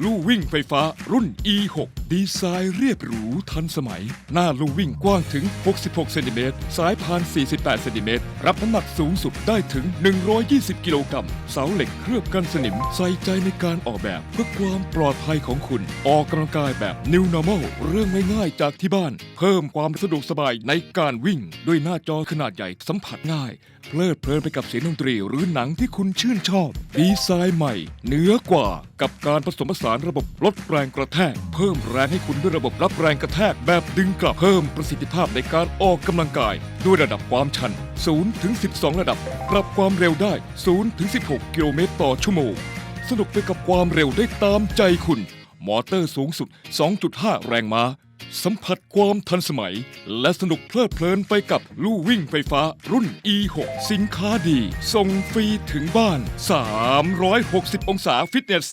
Nous ลู่วิ่งไฟฟ้ารุ่น E6 ดีไซน์เรียบหรูทันสมัย หน้าลู่วิ่งกว้างถึง 66 เซนติเมตร สายพาน 48 เซนติเมตร รับน้ำหนักสูงสุดได้ถึง 120 กิโลกรัม เสาเหล็กเคลือบกันสนิม ใส่ใจในการออกแบบเพื่อความปลอดภัยของคุณ ออกกำลังกายแบบ New Normal เรื่องง่ายๆจากที่บ้าน เพิ่มความสะดวกสบายในการวิ่ง ด้วยหน้าจอขนาดใหญ่สัมผัสง่าย เพลิดเพลินไปกับเสียงดนตรีหรือหนังที่คุณชื่นชอบ ดีไซน์ใหม่เหนือกว่ากับการผสมผสานระบบลดแรงกระแทก เพิ่มแรงให้คุณด้วยระบบรับแรงกระแทกแบบดึงกลับเพิ่มประสิทธิภาพในการออกกำลังกาย ด้วยระดับความชัน0ถึง12 ระดับ ปรับความเร็วได้0ถึง16 กิโลเมตรต่อชั่วโมง สนุกไปกับความเร็วได้ตามใจคุณ มอเตอร์สูงสุด 2.5 แรงม้า สัมผัสความทันสมัย และสนุกเพลิดเพลินไปกับลู่วิ่งไฟฟ้ารุ่น E6 สินค้าดี ส่งฟรีถึงบ้าน 360 องศาฟิตเนส